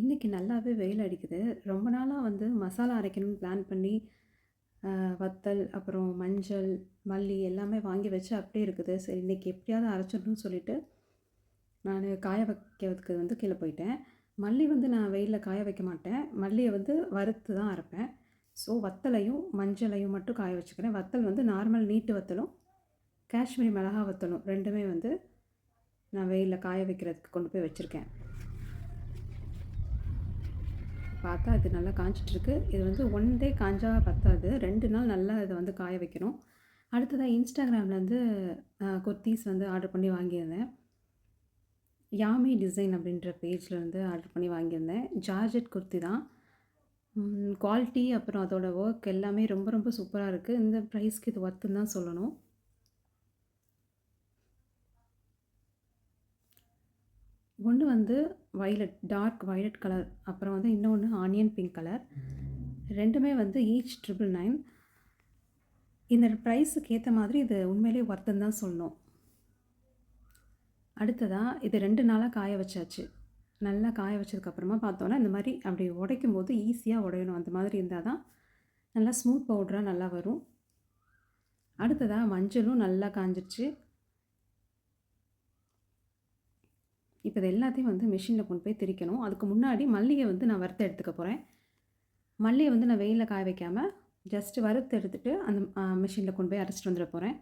இன்றைக்கி நல்லாவே வெயில் அடிக்குது. ரொம்ப நாளாக வந்து மசாலா அரைக்கணும்னு பிளான் பண்ணி, வத்தல், அப்புறம் மஞ்சள், மல்லி எல்லாமே வாங்கி வச்சு அப்படியே இருக்குது. சரி இன்றைக்கி எப்படியாவது அரைச்சிடணும்னு சொல்லிட்டு, நான் காய வைக்கிறதுக்கு வந்து கீழே போயிட்டேன். மல்லி வந்து நான் வெயிலில் காய வைக்க மாட்டேன். மல்லியை வந்து வறுத்து தான் அரைப்பேன். ஸோ வத்தலையும், மஞ்சளையும் மட்டும் காய வச்சுக்கிறேன். வத்தல் வந்து நார்மல் நீட்டு வத்தலும், காஷ்மீரி மிளகா வத்தலும் ரெண்டுமே வந்து நான் வெயிலில் காய வைக்கிறதுக்கு கொண்டு போய் வச்சுருக்கேன் பார்த்தா இது நல்லா காய்ஞ்சிட்ருக்கு. இது வந்து ஒன் டே காய்ஞ்சா பத்தாது. ரெண்டு நாள் நல்லா இதை வந்து காய வைக்கணும். அடுத்ததாக இன்ஸ்டாகிராம்லேருந்து குர்த்திஸ் வந்து ஆர்டர் பண்ணி வாங்கியிருந்தேன். யாமி டிசைன் அப்படின்ற பேஜ்லேருந்து ஆர்டர் பண்ணி வாங்கியிருந்தேன். ஜார்ஜெட் குர்த்தி தான். குவாலிட்டி அப்புறம் அதோடய ஒர்க் எல்லாமே ரொம்ப ரொம்ப சூப்பராக இருக்குது இந்த ப்ரைஸ்க்கு இது ஒர்த்துன்னு தான் சொல்லணும். ஒன்று வந்து வைலட் டார்க் வைலட் கலர். அப்புறம் வந்து இன்னொன்று ஆனியன் பிங்க் கலர். ரெண்டுமே வந்து ஈச் 999 இந்த ப்ரைஸுக்கு ஏற்ற மாதிரி இது உண்மையிலேயே ஒர்த்துன்னு தான் சொல்லணும். அடுத்ததாக இது ரெண்டு நாளாக காய வச்சாச்சு. நல்லா காய வச்சதுக்கப்புறமா பார்த்தோன்னா, இந்த மாதிரி அப்படி உடைக்கும்போது ஈஸியாக உடையணும். அந்த மாதிரி இருந்தால் தான் நல்லா ஸ்மூத் பவுடராக நல்லா வரும். அடுத்ததாக மஞ்சளும் நல்லா காய்ஞ்சிருச்சு. இப்போ இது எல்லாத்தையும் வந்து மிஷினில் கொண்டு போய் திரிக்கணும். அதுக்கு முன்னாடி மல்லிகை வந்து நான் வறுத்து எடுத்துக்க போகிறேன் மல்லியை வந்து நான் வெயிலில் காய வைக்காமல் ஜஸ்ட்டு வறுத்து எடுத்துட்டு அந்த மிஷினில் கொண்டு போய் அரைச்சிட்டு வந்துட போகிறேன்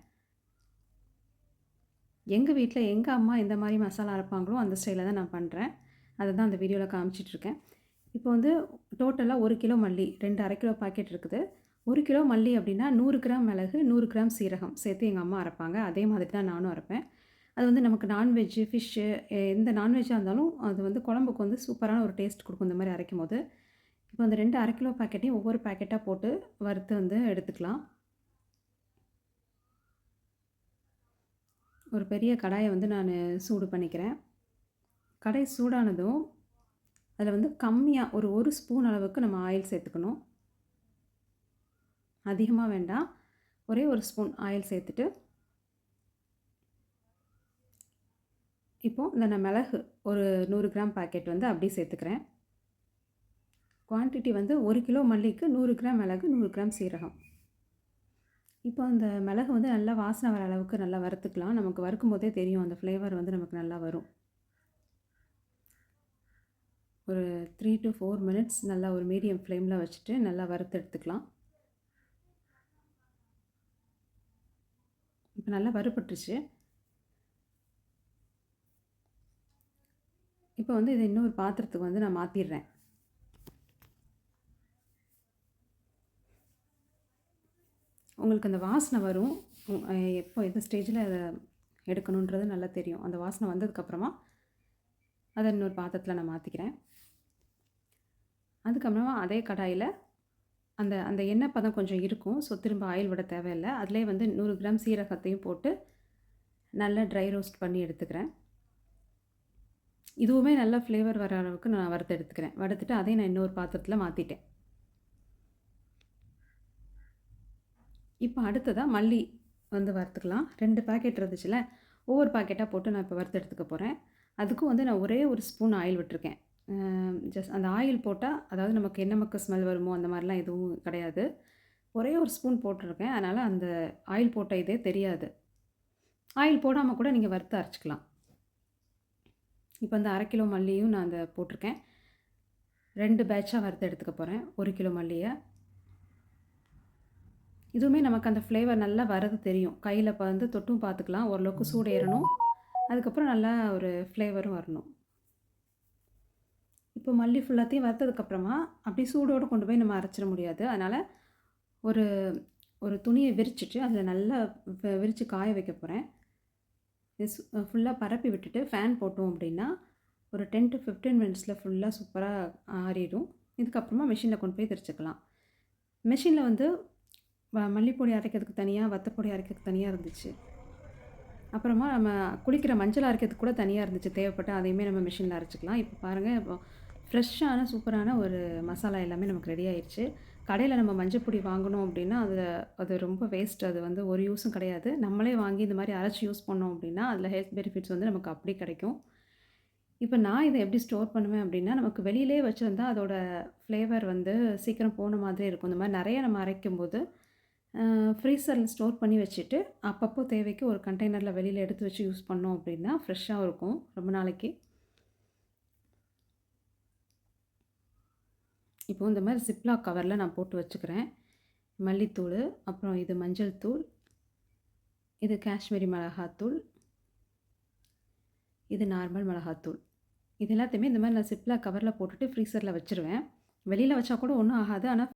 எங்கள் வீட்டில் எங்கள் அம்மா எந்த மாதிரி மசாலா அரைப்பாங்களோ, அந்த ஸ்டைலில் தான் நான் பண்ணுறேன் அதை தான் அந்த வீடியோவில் காமிச்சிட்டுருக்கேன். இப்போ வந்து டோட்டலாக ஒரு கிலோ மல்லி 2 1/2 கிலோ பாக்கெட் இருக்குது. ஒரு கிலோ மல்லி அப்படின்னா நூறு கிராம் மிளகு, நூறு கிராம் சீரகம் சேர்த்து எங்கள் அம்மா அரைப்பாங்க. அதே மாதிரி தான் நானும் அரைப்பேன். அது வந்து நமக்கு நான்வெஜ்ஜு, ஃபிஷ்ஷு எந்த நான்வெஜ்ஜாக இருந்தாலும் அது வந்து குழம்புக்கு வந்து சூப்பரான ஒரு டேஸ்ட் கொடுக்கும் இந்த மாரி அரைக்கும்போது. இப்போ அந்த 2 1/2 கிலோ பாக்கெட்டையும் ஒவ்வொரு பேக்கெட்டாக போட்டு வறுத்து வந்து எடுத்துக்கலாம். ஒரு பெரிய கடாயை வந்து நான் சூடு பண்ணிக்கிறேன். கடாய் சூடானதும், அதில் வந்து கம்மியாக ஒரு ஒரு ஸ்பூன் அளவுக்கு நம்ம ஆயில் சேர்த்துக்கணும். அதிகமாக வேண்டாம். ஒரே ஒரு ஸ்பூன் ஆயில் சேர்த்துட்டு இப்போது இந்த நான் மிளகு ஒரு நூறு கிராம் பாக்கெட் வந்து அப்படியே சேர்த்துக்கிறேன். குவான்டிட்டி வந்து ஒரு கிலோ மல்லிக்கு நூறு கிராம் மிளகு, நூறு கிராம் சீரகம். இப்போ அந்த மிளகு வந்து நல்லா வாசனை வர அளவுக்கு நல்லா வறுத்துக்கலாம். நமக்கு வறுக்கும்போதே தெரியும் அந்த ஃப்ளேவர் வந்து நமக்கு நல்லா வரும். ஒரு த்ரீ டு ஃபோர் மினிட்ஸ் நல்லா ஒரு மீடியம் ஃப்ளேமில் வச்சுட்டு நல்லா வறுத்து எடுத்துக்கலாம். இப்போ நல்லா வறுபட்டுருச்சு. இப்போ வந்து இதை இன்னொரு பாத்திரத்துக்கு வந்து நான் மாற்றிடுறேன் உங்களுக்கு அந்த வாசனை வரும். எப்போ எந்த ஸ்டேஜில் அதை எடுக்கணுன்றது நல்லா தெரியும். அந்த வாசனை வந்ததுக்கப்புறமா, அதை இன்னொரு பாத்திரத்தில் நான் மாற்றிக்கிறேன் அதுக்கப்புறமா அதே கடாயில் அந்த அந்த எண்ணெய் பதம் கொஞ்சம் இருக்கும். ஸோ திரும்ப ஆயில் விட தேவையில்ல. அதிலே வந்து நூறு கிராம் சீரகத்தையும் போட்டு நல்லா ட்ரை ரோஸ்ட் பண்ணி எடுத்துக்கிறேன். இதுவுமே நல்லா ஃப்ளேவர் வர அளவுக்கு நான் வறுத்து எடுத்துக்கிறேன். வறுத்துட்டு அதையும் நான் இன்னொரு பாத்திரத்தில் மாற்றிட்டேன் இப்போ அடுத்ததாக மல்லி வந்து வறுத்துக்கலாம். ரெண்டு பேக்கெட் இருந்துச்சுல ஒவ்வொரு பாக்கெட்டாக போட்டு நான் இப்போ வறுத்து எடுத்துக்க போகிறேன் அதுக்கும் வந்து நான் ஒரே ஒரு ஸ்பூன் ஆயில் விட்டுருக்கேன். ஜஸ்ட் அந்த ஆயில் போட்டால் அதாவது நமக்கு என்ன மக்க ஸ்மெல் வருமோ அந்த மாதிரிலாம் எதுவும் கிடையாது. ஒரே ஒரு ஸ்பூன் போட்டிருக்கேன் அதனால் அந்த ஆயில் போட்ட இதே தெரியாது. ஆயில் போடாமல் கூட நீங்கள் வறுத்து அரைச்சிக்கலாம் இப்போ அந்த அரை கிலோ மல்லியும் நான் அதை போட்டிருக்கேன் ரெண்டு பேட்சாக வறுத்து எடுத்துக்க போகிறேன் ஒரு கிலோ மல்லியை இதுவுமே நமக்கு அந்த ஃப்ளேவர் நல்லா வரது தெரியும். கையில் இப்போ வந்து தொட்டும் பார்த்துக்கலாம். ஓரளவுக்கு சூடு ஏறணும். அதுக்கப்புறம் நல்லா ஒரு ஃப்ளேவரும் வரணும். இப்போ மல்லி ஃபுல்லாத்தையும் வறுத்ததுக்கப்புறமா, அப்படி சூடோடு கொண்டு போய் நம்ம அரைச்சிட முடியாது. அதனால் ஒரு ஒரு துணியை விரிச்சிட்டு அதில் நல்லா விரித்து காய வைக்க போகிறேன் இது ஃபுல்லாக பரப்பி விட்டுட்டு ஃபேன் போட்டோம் அப்படின்னா, ஒரு 10 டூ ஃபிஃப்டீன் மினிட்ஸில் ஃபுல்லாக சூப்பராக ஆறிடும். இதுக்கப்புறமா மிஷினில் கொண்டு போய் திரிச்சுக்கலாம். மிஷினில் வந்து வ மல்லிப்பொடி அரைக்கிறதுக்கு தனியாக வத்தப்பொடி அரைக்கிறதுக்கு தனியாக இருந்துச்சு. அப்புறமா நம்ம குளிக்கிற மஞ்சள் அரைக்கிறதுக்கு கூட தனியாக இருந்துச்சு. தேவைப்பட்டால் அதையுமே நம்ம மிஷினில் அரைச்சிக்கலாம் இப்போ பாருங்கள் இப்போ ஃப்ரெஷ்ஷான சூப்பரான ஒரு மசாலா எல்லாமே நமக்கு ரெடி ஆயிடுச்சு கடையில் நம்ம மஞ்சள் பொடி அப்படின்னா, அது அது ரொம்ப வேஸ்ட். அது வந்து ஒரு யூஸும் கிடையாது. நம்மளே வாங்கி இந்த மாதிரி அரைச்சு யூஸ் பண்ணோம் அப்படின்னா, அதில் ஹெல்த் பெனிஃபிட்ஸ் வந்து நமக்கு அப்படி கிடைக்கும். இப்போ நான் இதை எப்படி ஸ்டோர் பண்ணுவேன் அப்படின்னா நமக்கு வெளியிலே வச்சுருந்தா அதோட ஃப்ளேவர் வந்து சீக்கிரம் போன மாதிரி இருக்கும் இந்த மாதிரி நிறைய நம்ம அரைக்கும்போது ஃப்ரீசரில் ஸ்டோர் பண்ணி வச்சுட்டு அப்பப்போ தேவைக்கு ஒரு கண்டெய்னரில் வெளியில் எடுத்து வச்சு யூஸ் பண்ணோம் அப்படின்னா ஃப்ரெஷ்ஷாக இருக்கும் ரொம்ப நாளைக்கு இப்போது இந்த மாதிரி சிப்லாக் கவரில் நான் போட்டு வச்சுக்கிறேன். மல்லித்தூள் அப்புறம் இது மஞ்சள் தூள் இது காஷ்மீரி மிளகாத்தூள் இது நார்மல் மிளகாத்தூள் இது எல்லாத்தையுமே இந்த மாதிரி நான் சிப்லாக் கவரில் போட்டுட்டு ஃப்ரீசரில் வச்சுருவேன். வெளியில் வச்சா கூட ஒன்றும் ஆகாது. ஆனால்